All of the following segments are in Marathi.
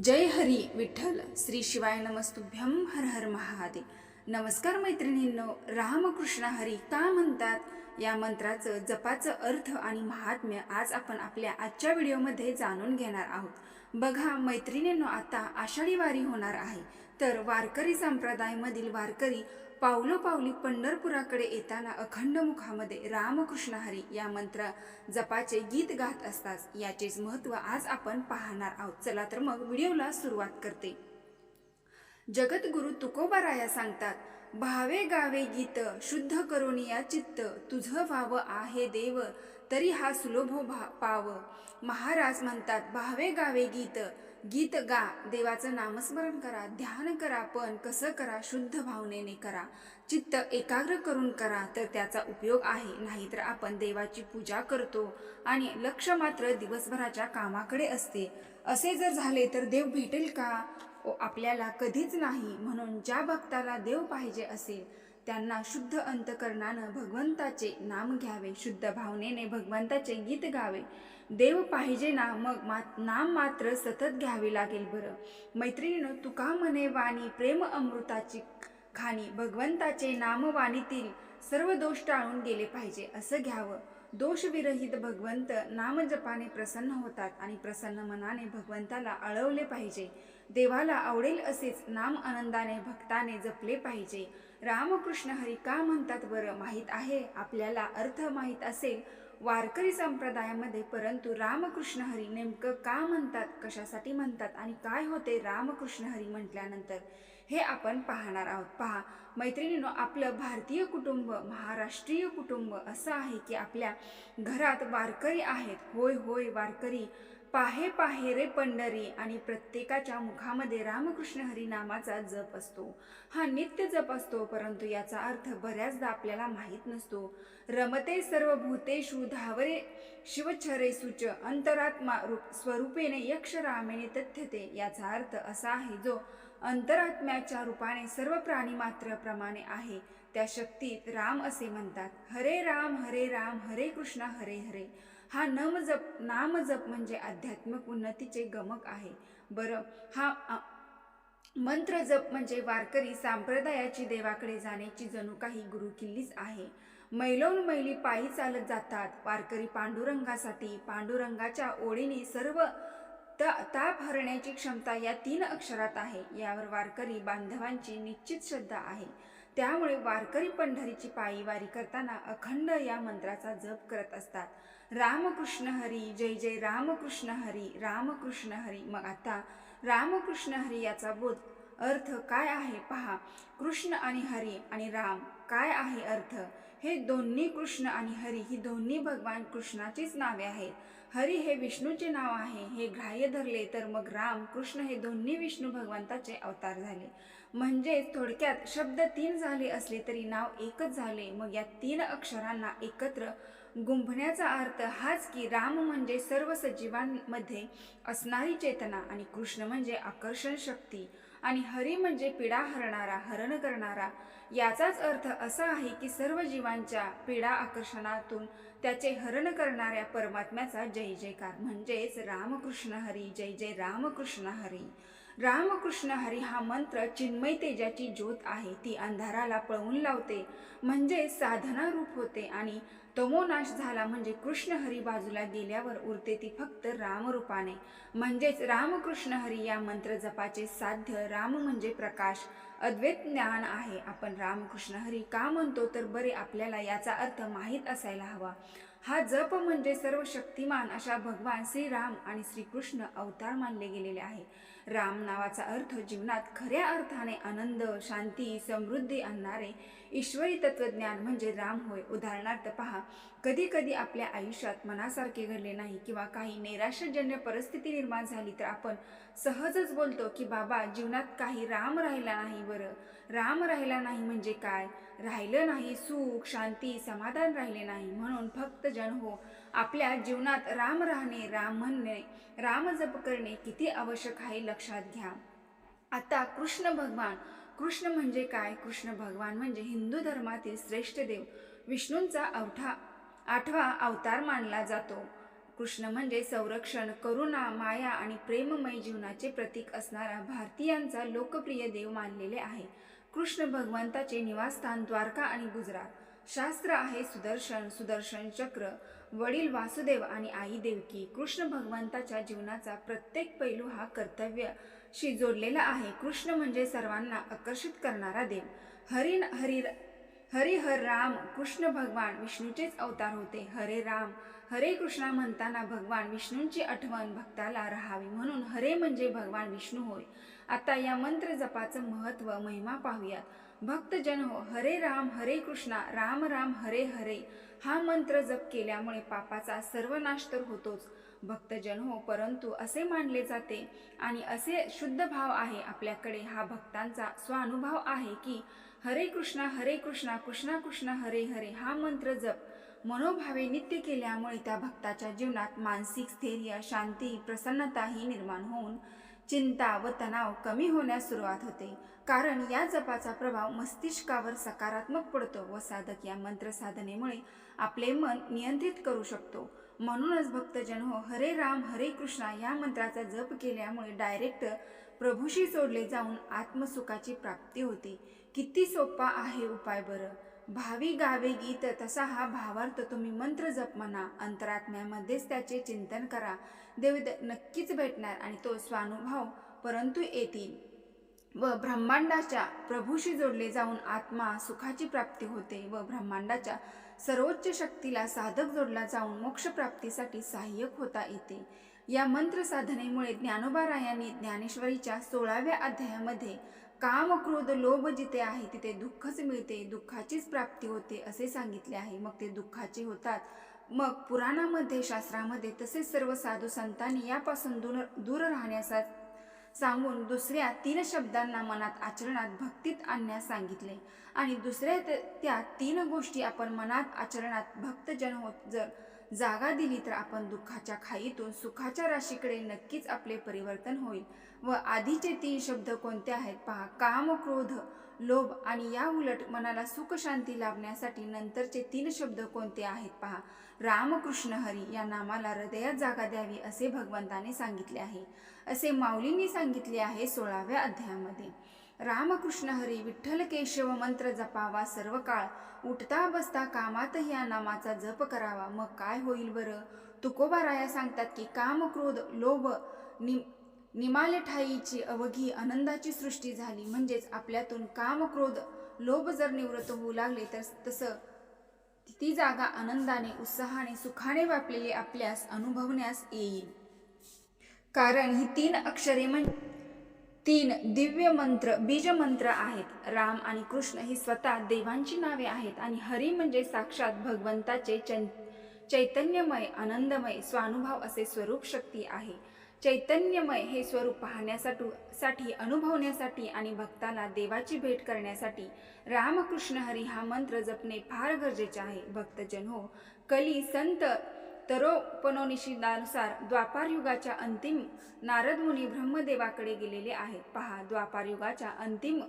जय हरी विठ्ठल. श्री शिवाय नमस्तुभ्यम हर हर महादेव. नमस्कार मैत्रिणींनो रामकृष्ण हरी का म्हणतात? या मंत्राचं जपाचं अर्थ आणि महात्म्य आज आपण आपल्या आजच्या व्हिडिओमध्ये जाणून घेणार आहोत. बघा मैत्रिणींनो आता आषाढी वारी होणार आहे. तर वारकरी संप्रदायामधील वारकरी पावलोपावली पंढरपुराकडे येताना अखंड मुखामध्ये रामकृष्ण हरी या मंत्र जपाचे गीत गात असतात. याचेच महत्त्व आज आपण पाहणार आहोत. चला तर मग व्हिडिओला सुरुवात करते. जगद्गुरु तुकोबाराया सांगतात भावे गावे गीत शुद्ध करोनिया चित्त तुझं व्हावं आहे देव तरी हा सुलभो भा पाव. महाराज म्हणतात भावे गावे गीत गीत गा देवाचं नामस्मरण करा ध्यान करा पण कसं करा शुद्ध भावनेने करा. चित्त एकाग्र करून करा तर त्याचा उपयोग आहे. नाहीतर आपण देवाची पूजा करतो आणि लक्ष मात्र दिवसभराच्या कामाकडे असते. असे जर झाले तर देव भेटेल का? ओ आपल्याला कधीच नाही. म्हणून ज्या भक्ताला देव पाहिजे असेल त्यांना शुद्ध अंतकरणानं भगवंताचे नाम घ्यावे शुद्ध भावनेने भगवंताचे गीत गावे. देव पाहिजे ना मग मा नाम मात्र सतत घ्यावे लागेल बरं. मैत्रिणीनं तुका म्हणे वाणी प्रेम अमृताची खाणी भगवंताचे नामवाणीतील सर्व दोष टाळून गेले पाहिजे असं घ्यावं. दोषविरहित भगवंत नामजपाने प्रसन्न होतात आणि प्रसन्न मनाने भगवंताला अळवले पाहिजे. देवाला आवडेल असेच नाम आनंदाने भक्ताने जपले पाहिजे. रामकृष्ण हरी का म्हणतात बरं माहीत आहे? आपल्याला अर्थ माहीत असेल. वारकरी संप्रदायामध्ये परंतु रामकृष्ण हरी नेमकं का म्हणतात कशासाठी म्हणतात आणि काय होते रामकृष्ण हरी म्हटल्यानंतर हे आपण पाहणार आहोत. पहा मैत्रिणीनो आपलं भारतीय कुटुंब महाराष्ट्रीय कुटुंब असं आहे की आपल्या घरात वारकरी आहेत. होय होय वारकरी. पाहे पाहे रे पंढरी आणि प्रत्येकाच्या मुखामध्ये रामकृष्ण हरी नामाचा जप असतो. हा नित्य जप असतो परंतु याचा अर्थ बऱ्याचदा आपल्याला माहीत नसतो. रमते सर्व भूतेषु धावरे शिवछरे सुच अंतरात्मा रूप स्वरूपेने यक्ष रामेने तथ्यते. याचा अर्थ असा आहे जो अंतरात्म्याच्या रूपाने सर्व प्राणी मात्र प्रमाणे आहे. त्या शक्तीत राम असे म्हणतात हरे राम हरे राम हरे कृष्ण हरे हरे. हा नम जप नाम जप म्हणजे आध्यात्मिक उन्नतीचे गमक आहे. बरं हा मंत्र जप म्हणजे वारकरी संप्रदायाची देवाकडे जाण्याची जणू काही गुरुकिल्लीच आहे. मैलोन मैली पायी चालत जातात. वारकरी पांडुरंगासाठी पांडुरंगाच्या ओळीने सर्व त ताप हरण्याची क्षमता या तीन अक्षरात आहे. यावर वारकरी बांधवांची निश्चित श्रद्धा आहे. त्यामुळे वारकरी पंढरीची पायी वारी करताना अखंड या मंत्राचा जप करत असतात. रामकृष्ण हरी जय जय रामकृष्ण हरी रामकृष्ण हरी. मग आता रामकृष्ण हरी याचा बोध अर्थ काय आहे पहा. कृष्ण आणि हरी आणि राम काय आहे अर्थ? हे दोन्ही कृष्ण आणि हरी ही दोन्ही भगवान कृष्णाचीच नावे आहेत. हरी हे विष्णूचे नाव आहे. हे ग्राह्य धरले तर मग राम कृष्ण हे दोन्ही विष्णू भगवंताचे अवतार झाले. म्हणजेच थोडक्यात शब्द तीन झाले असले तरी नाव एकच झाले. मग या तीन अक्षरांना एकत्र गुंफण्याचा अर्थ हाच की राम म्हणजे सर्व सजीवांमध्ये असणारी चेतना आणि कृष्ण म्हणजे आकर्षण शक्ती. आणि हरी म्हणजे पीडा हरणारा हरण करणारा. याचाच अर्थ असा आहे की सर्व जीवांच्या पीडा आकर्षणातून त्याचे हरण करणाऱ्या परमात्म्याचा जय जयकार. म्हणजेच रामकृष्ण हरी जय जय रामकृष्ण हरी. रामकृष्ण हरी हा मंत्र चिन्मय तेजाची ज्योत आहे. ती अंधाराला पळवून लावते. म्हणजे साधना रूप होते आणि तमोनाश झाला म्हणजे कृष्ण हरी बाजूला गेल्यावर उरते ती फक्त रामरूपाने. म्हणजेच रामकृष्ण हरी या मंत्र जपाचे साध्य राम म्हणजे प्रकाश. अद्वैत ज्ञान आहे. आपण रामकृष्ण हरी का म्हणतो तर बरे आपल्याला याचा अर्थ माहीत असायला हवा. हा जप म्हणजे सर्व शक्तिमान अशा भगवान श्रीराम आणि श्रीकृष्ण अवतार मानले गेलेले आहे. राम नावाचा अर्थ जीवनात खऱ्या अर्थाने आनंद शांती समृद्धी आणणारे ईश्वरी तत्वज्ञान म्हणजे राम होय. उदाहरणार्थ पहा कधी कधी आपल्या आयुष्यात मनासारखे घडले नाही किंवा काही नैराश्यजन्य परिस्थिती निर्माण झाली तर आपण सहजच बोलतो की बाबा जीवनात काही राम राहिला नाही बरं. राम राहिला नाही म्हणजे काय? राहिलं नाही सुख शांती समाधान राहिले नाही. म्हणून फक्त जण हो आपल्या जीवनात राम राहणे राम म्हणणे राम जप करणे किती आवश्यक आहे लक्षात घ्या. आता कृष्ण भगवान कृष्ण म्हणजे काय? कृष्ण भगवान म्हणजे हिंदू धर्मातील श्रेष्ठ देव. विष्णूंचा अवठा आठवा अवतार मानला जातो. कृष्ण म्हणजे संरक्षण करुणा माया आणि प्रेममय जीवनाचे प्रतीक असणारा भारतीयांचा लोकप्रिय देव मानलेले आहे. कृष्ण भगवंताचे निवासस्थान द्वारका आणि गुजरात. शास्त्र आहे सुदर्शन सुदर्शन चक्र वडील वासुदेव आणि आई देवकी. कृष्ण भगवंताच्या जीवनाचा प्रत्येक पैलू हा कर्तव्य. शी जोडलेला आहे. कृष्ण म्हणजे सर्वांना आकर्षित करणारा देव. हरी हरी हरिहर राम कृष्ण भगवान विष्णूचेच अवतार होते. हरे राम हरे कृष्णा म्हणताना भगवान विष्णूंची आठवण भक्ताला राहावी म्हणून हरे म्हणजे भगवान विष्णू होय. आता या मंत्र जपाचं महत्त्व महिमा पाहूयात. भक्तजन हो हरे राम हरे कृष्णा राम राम हरे हरे. हा मंत्र जप केल्यामुळे पापाचा सर्वनाश तर होतोच. भक्तजन हो परंतु असे मानले जाते आणि असे शुद्ध भाव आहे आपल्याकडे हा भक्तांचा स्वानुभव आहे की हरे कृष्णा हरे कृष्णा कृष्णा कृष्णा हरे हरे हा मंत्र जप. मनोभावे नित्य केल्यामुळे त्या भक्ताच्या जीवनात मानसिक स्थैर्य शांती प्रसन्नता ही निर्माण होऊन चिंता व तणाव कमी होण्यास सुरुवात होते. कारण या जपाचा प्रभाव मस्तिष्कावर सकारात्मक पडतो व साधक या मंत्र साधनेमुळे आपले मन नियंत्रित करू शकतो. म्हणूनच भक्तजन हो हरे राम हरे कृष्णा या मंत्राचा जप केल्यामुळे डायरेक्ट प्रभूशी जोडले जाऊन आत्मसुखाची प्राप्ती होती. किती सोपा आहे उपाय बरं. भावी गावे गीत तसा हा भावार्थ तुम्ही मंत्र जप म्हणा. अंतरात्म्यामध्येच त्याचे चिंतन करा. देव नक्कीच भेटणार आणि तो स्वानुभव परंतु येतील. व ब्रह्मांडाच्या प्रभूशी जोडले जाऊन आत्मा सुखाची प्राप्ती होते व ब्रह्मांडाच्या सर्वोच्च शक्तीला साधक जोडला जाऊन मोक्षप्राप्तीसाठी सहाय्यक होता येते. या मंत्र साधनेमुळे ज्ञानोबारायांनी ज्ञानेश्वरीच्या सोळाव्या अध्यायामध्ये काम क्रोध लोभ जिथे आहे तिथे दुःखच मिळते दुःखाचीच प्राप्ती होते असे सांगितले आहे. मग ते दुःखाचे होतात. मग पुराणामध्ये शास्त्रामध्ये तसेच सर्व साधू संतांनी यापासून दूर दूर राहण्याचा सांगून दुसऱ्या तीन शब्दांना मनात आचरणात भक्तीत आणण्यास सांगितले. आणि दुसऱ्या त्या तीन गोष्टी आपण मनात आचरणात भक्तजन होत जर जागा दिली तर आपण दुःखाच्या खाईतून सुखाच्या राशीकडे नक्कीच आपले परिवर्तन होईल. व आधीचे तीन शब्द कोणते आहेत पहा. काम क्रोध लोभ आणि या उलट मनाला सुख शांती लाभण्यासाठी नंतरचे तीन शब्द कोणते आहेत पहा. रामकृष्ण हरी या नामाला हृदयात जागा द्यावी असे भगवंताने सांगितले आहे. असे माऊलींनी सांगितले आहे सोळाव्या अध्यायामध्ये. रामकृष्ण हरी विठ्ठल केशव मंत्र जपावा सर्व काळ. उठता बसता कामात या नामाचा जप करावा. मग काय होईल बरं? तुकोबाराया सांगतात की काम क्रोध लोभ निम निमाले ठाईची अवघी आनंदाची सृष्टी झाली. म्हणजेच आपल्यातून काम क्रोध लोभ जर निवृत्त होऊ लागले तर तसं ती जागा आनंदाने उत्साहाने सुखाने व्यापलेली आपल्यास अनुभवण्यास येईल. कारण ही तीन अक्षरे म्हणजे तीन दिव्य मंत्र बीज मंत्र आहेत. राम आणि कृष्ण ही स्वतः देवांची नावे आहेत आणि हरी म्हणजे साक्षात भगवंताचे चैतन्यमय आनंदमय स्वानुभाव असे स्वरूप शक्ती आहे. चैतन्यमय हे स्वरूप पाहण्यासाठी साठी अनुभवण्यासाठी आणि भक्ताला देवाची भेट करण्यासाठी रामकृष्ण हरी हा मंत्र जपणे फार गरजेचे आहे. भक्तजन हो कली संत तरोपनोनिषिदानुसार द्वापार युगाच्या अंतिम नारद मुनी ब्रह्मदेवाकडे गेलेले आहेत. पहा द्वापार युगाच्या अंतिम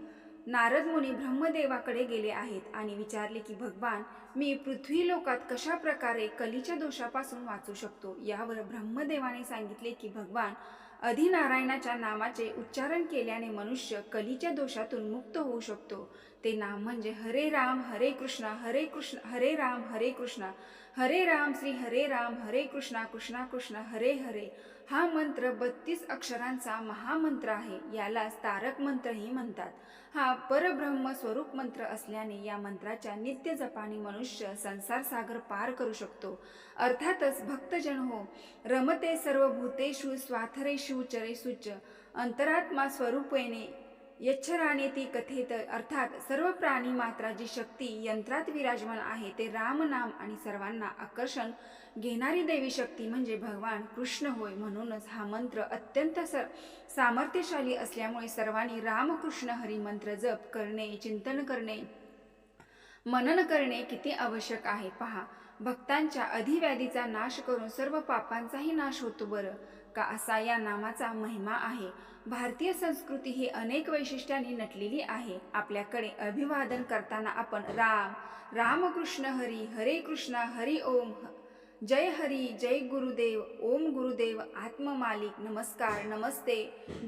नारद मुनी ब्रह्मदेवाकडे गेले आहेत आणि विचारले की भगवान मी पृथ्वी लोकात कशा प्रकारे कलीच्या दोषापासून वाचू शकतो? यावर ब्रह्मदेवाने सांगितले की भगवान अधिनारायणाच्या नामाचे उच्चारण केल्याने मनुष्य कलीच्या दोषातून मुक्त होऊ शकतो. ते नाम म्हणजे हरे राम हरे कृष्णा हरे कृष्ण हरे राम हरे कृष्णा. हरे राम श्री हरे राम हरे कृष्णा कृष्णा कृष्ण हरे हरे. हा मंत्र बत्तीस अक्षरांचा महामंत्र आहे यालाच तारक मंत्रही म्हणतात. हा परब्रह्म स्वरूप मंत्र असल्याने या मंत्राच्या नित्य जपाने मनुष्य संसार सागर पार करू शकतो. अर्थातच भक्तजन हो रमते सर्व भूतेषु स्वाथरेषु चरेषुच अंतरात्मा स्वरूपेने यच्छराने ती कथेत अर्थात सर्व प्राणी मात्राची शक्ती यंत्रात विराजमान आहे ते रामनाम आणि सर्वांना आकर्षण घेणारी देवी शक्ती म्हणजे भगवान कृष्ण होय. म्हणूनच हा मंत्र अत्यंत सर सामर्थ्यशाली असल्यामुळे सर्वांनी रामकृष्ण हरी मंत्र जप करणे चिंतन करणे मनन करणे किती आवश्यक आहे. पहा भक्तांच्या अधिव्याधीचा नाश करून सर्व पापांचाही नाश होतो बरं. का असा या नामाचा महिमा आहे? भारतीय संस्कृती ही अनेक वैशिष्ट्यांनी नटलेली आहे. आपल्याकडे अभिवादन करताना आपण राम रामकृष्ण हरी हरे कृष्णा हरी ओम जय हरी जय गुरुदेव ओम गुरुदेव आत्ममालिक नमस्कार नमस्ते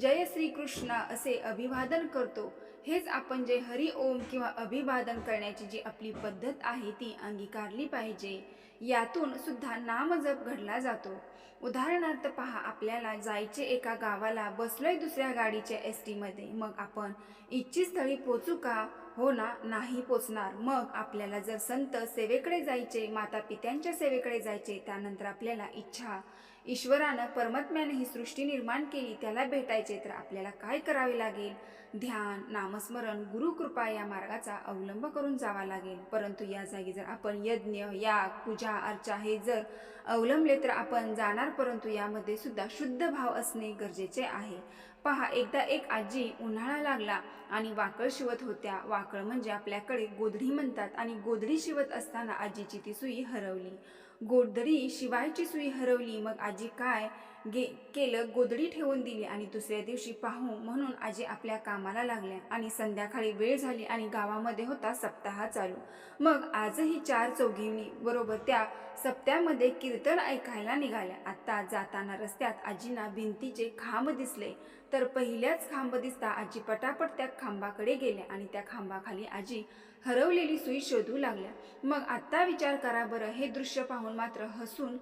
जय श्रीकृष्ण असे अभिवादन करतो. हेच आपण जे हरी ओम किंवा अभिवादन करण्याची जी आपली पद्धत आहे ती अंगीकारली पाहिजे. यातून सुद्धा नामजप घडला जातो. उदाहरणार्थ पहा आपल्याला जायचे एका गावाला बसलोय दुसऱ्या गाडीच्या एस टीमध्ये मग आपण इच्छित स्थळी पोचू का? हो ना नाही पोचणार. मग आपल्याला जर संत सेवेकडे जायचे माता पित्यांच्या सेवेकडे जायचे त्यानंतर आपल्याला इच्छा ईश्वरानं परमात्म्याने ही सृष्टी निर्माण केली त्याला भेटायचे तर आपल्याला काय करावे लागेल? ध्यान नामस्मरण गुरुकृपा या मार्गाचा अवलंब करून जावा लागेल. परंतु या जागी जर आपण यज्ञ याग पूजा अर्चा हे जर अवलंबले तर आपण जाणार परंतु यामध्ये सुद्धा शुद्ध भाव असणे गरजेचे आहे. पहा एकदा एक आजी उन्हाळा लागला आणि वाकळ शिवत होत्या. वाकळ म्हणजे आपल्याकडे गोधडी म्हणतात आणि गोधडी शिवत असताना आजीची ती सुई हरवली. गोधडी शिवायची सुई हरवली मग आजी काय गे केलं? गोधडी ठेवून दिली आणि दुसऱ्या दिवशी पाहू म्हणून आजी आपल्या कामाला लागल्या आणि संध्याकाळी वेळ झाली आणि गावामध्ये होता सप्ताह चालू. मग आजही चार चौघींनी बरोबर त्या सप्त्यामध्ये कीर्तन ऐकायला निघाल्या. आता जाताना रस्त्यात आजींना भिंतीचे खांब दिसले. तर पहिल्याच खांब दिसता आजी पटापट त्या खांबाकडे गेल्या आणि त्या खांबाखाली आजी हरवलेली सुई शोधू लागल्या. मग आत्ता विचार करा बरं हे दृश्य पाहून मात्र हसून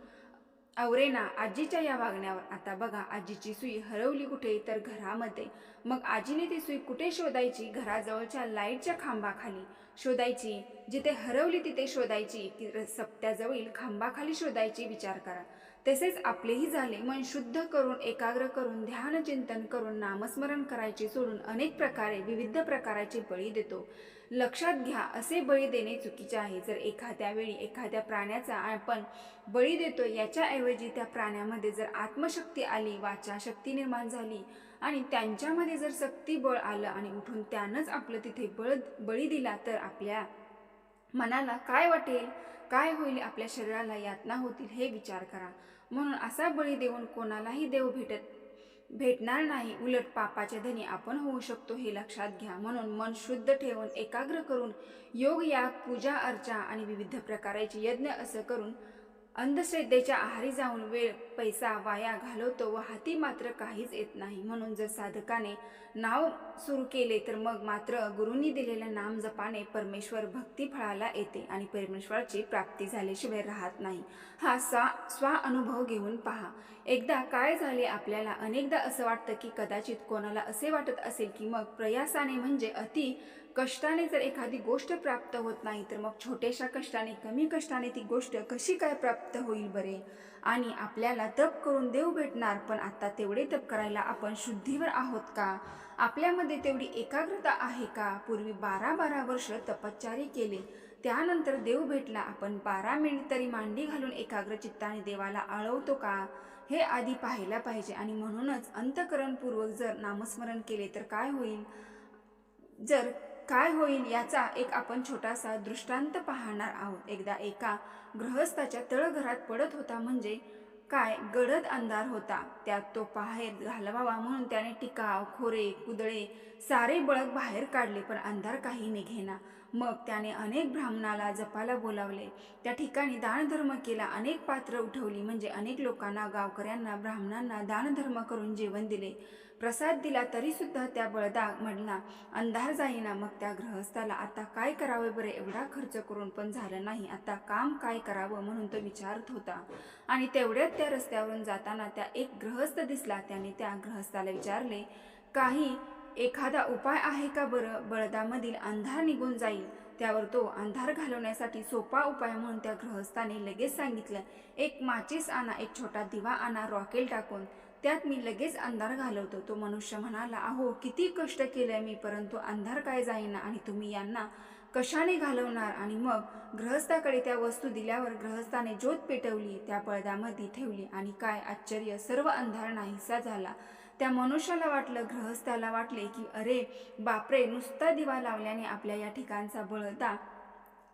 अवरेना आजीच्या या वागण्यावर आता बघा आजीची सुई हरवली कुठे तर घरामध्ये. मग आजीने ती सुई कुठे शोधायची? घराजवळच्या लाईटच्या खांबाखाली शोधायची. जिथे हरवली तिथे शोधायची. ती र- सप्त्याजवळील खांबाखाली शोधायची विचार करा. तसेच आपलेही झाले मन शुद्ध करून एकाग्र करून ध्यान चिंतन करून नामस्मरण करायचे सोडून अनेक प्रकारे विविध प्रकाराचे बळी देतो. लक्षात घ्या असे बळी देणे चुकीचे आहे. जर एखाद्या वेळी एखाद्या प्राण्याचा आपण बळी देतो याच्याऐवजी त्या प्राण्यामध्ये जर आत्मशक्ती आली वाचा शक्ती निर्माण झाली आणि त्यांच्यामध्ये जर शक्ती बळ आलं आणि उठून त्यानंच आपलं तिथे बळ बळी दिला तर आपल्या मनाला काय वाटेल काय होईल आपल्या शरीराला यातना होतील हे विचार करा. म्हणून असा बळी देऊन कोणालाही देव भेटत भेटणार नाही. उलट पापाच्या धनी आपण होऊ शकतो हे लक्षात घ्या. म्हणून मन शुद्ध ठेवून एकाग्र करून योग याग पूजा अर्चा आणि विविध प्रकाराचे यज्ञ असं करून अंधश्रद्धेच्या आहारी जाऊन वेळ पैसा वाया घालवतो व हाती मात्र काहीच येत नाही. म्हणून जर साधकाने नाव सुरू केले तर मग मात्र गुरुंनी दिलेल्या नाम जपाने परमेश्वर भक्ती फळाला येते आणि परमेश्वराची प्राप्ती झाल्याशिवाय राहत नाही. हा स्वा स्वा अनुभव घेऊन पहा. एकदा काय झाले आपल्याला? अनेकदा असं वाटतं की कदाचित कोणाला असे वाटत असेल की मग प्रयासाने म्हणजे अति कष्टाने जर एखादी गोष्ट प्राप्त होत नाही तर मग छोट्याशा कष्टाने कमी कष्टाने ती गोष्ट कशी काय प्राप्त होईल बरे? आणि आपल्याला तप करून देव भेटणार पण आता तेवढे तप करायला आपण शुद्धीवर आहोत का? आपल्यामध्ये तेवढी एकाग्रता आहे का? पूर्वी बारा बारा वर्ष तपश्चारी केले त्यानंतर देव भेटला आपण बारा मिनिट तरी मांडी घालून एकाग्र चित्ताने देवाला आळवतो का? हे आधी पाहायला पाहिजे आणि म्हणूनच अंतकरणपूर्वक जर नामस्मरण केले तर काय होईल? जर काय होईल याचा एक आपण छोटासा दृष्टांत पाहणार आहोत. एकदा एका गृहस्थाच्या तळघरात पडत होता म्हणजे काय गडद अंधार होता. त्यात तो बाहेर घालवावा म्हणून त्याने टिकाव खोरे कुदळे सारे बळक बाहेर काढले पण अंधार काही निघेना. मग त्याने अनेक ब्राह्मणाला जपाला बोलावले. त्या ठिकाणी दानधर्म केला अनेक पात्र उठवली म्हणजे अनेक लोकांना गावकऱ्यांना ब्राह्मणांना दानधर्म करून जेवण दिले. प्रसाद दिला तरी सुद्धा त्या बळदा म्हणला अंधार जाईना मग त्या गृहस्थाला. आता काय करावे बरे? एवढा खर्च करून पण झालं नाही. आता काम काय करावं म्हणून तो विचारत होता. आणि तेवढ्यात त्या रस्त्यावरून जाताना त्या एक गृहस्थ दिसला. त्याने त्या ग्रहस्थाला विचारले काही एखादा उपाय आहे का बरं? बळदामधील अंधार निघून जाईल त्यावर तो अंधार घालवण्यासाठी सोपा उपाय म्हणून त्या ग्रहस्थाने लगेच सांगितलं. एक माचीस आणा एक छोटा दिवा आणा रॉकेल टाकून. त्यात मी लगेच अंधार घालवतो. तो मनुष्य म्हणाला अहो किती कष्ट केलंय मी परंतु अंधार काय जाईना आणि तुम्ही यांना कशाने घालवणार? आणि मग गृहस्थाकडे त्या वस्तू दिल्यावर ग्रहस्थाने ज्योत पेटवली त्या बळदामध्ये ठेवली आणि काय? आश्चर्य! सर्व अंधार नाहीसा झाला. त्या मनुष्याला वाटलं ग्रहस्थाला वाटले की अरे बापरे नुसता दिवा लावल्याने आपल्या या ठिकाणचा बळदा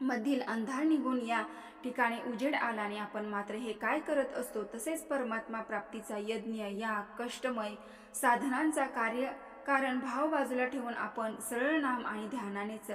मधील अंधार निघून या ठिकाणी उजेड आल्याने आपण मात्र हे काय करत असतो? तसेच परमात्मा प्राप्तीचा यज्ञ या कष्टमय साधनांचा कार्य कारण भाव बाजूला ठेवून आपण सरळ नाम आणि ध्यानानेच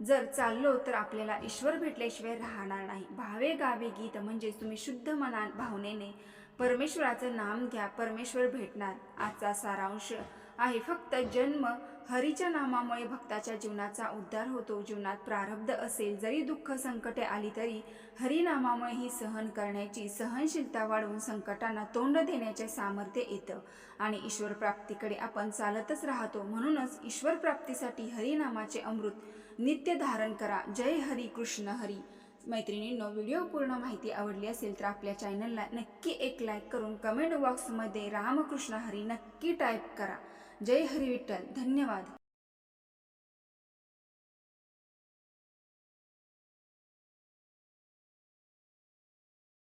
जर चाललो तर आपल्याला ईश्वर भेटल्याशिवाय राहणार नाही. भावे गावे गीत म्हणजे तुम्ही शुद्ध मना भावनेने परमेश्वराचं नाम घ्या परमेश्वर भेटणार आजचा सारांश आहे. फक्त जन्म हरीच्या नामामुळे भक्ताच्या जीवनाचा उद्धार होतो. जीवनात प्रारब्ध असेल जरी दुःख संकटे आली तरी हरिनामामुळे ही सहन करण्याची सहनशीलता वाढवून संकटांना तोंड देण्याचे सामर्थ्य येतं. आणि ईश्वर प्राप्तीकडे आपण चालतच राहतो. म्हणूनच ईश्वर प्राप्तीसाठी हरिनामाचे अमृत नित्य धारण करा. जय हरी कृष्ण हरी. मैत्रिणींनो व्हिडिओ पूर्ण माहिती आवडली असेल तर आपल्या चॅनलला नक्की एक लाईक करून कमेंट बॉक्समध्ये रामकृष्ण हरी नक्की टाईप करा. जय हरी विठ्ठल. धन्यवाद.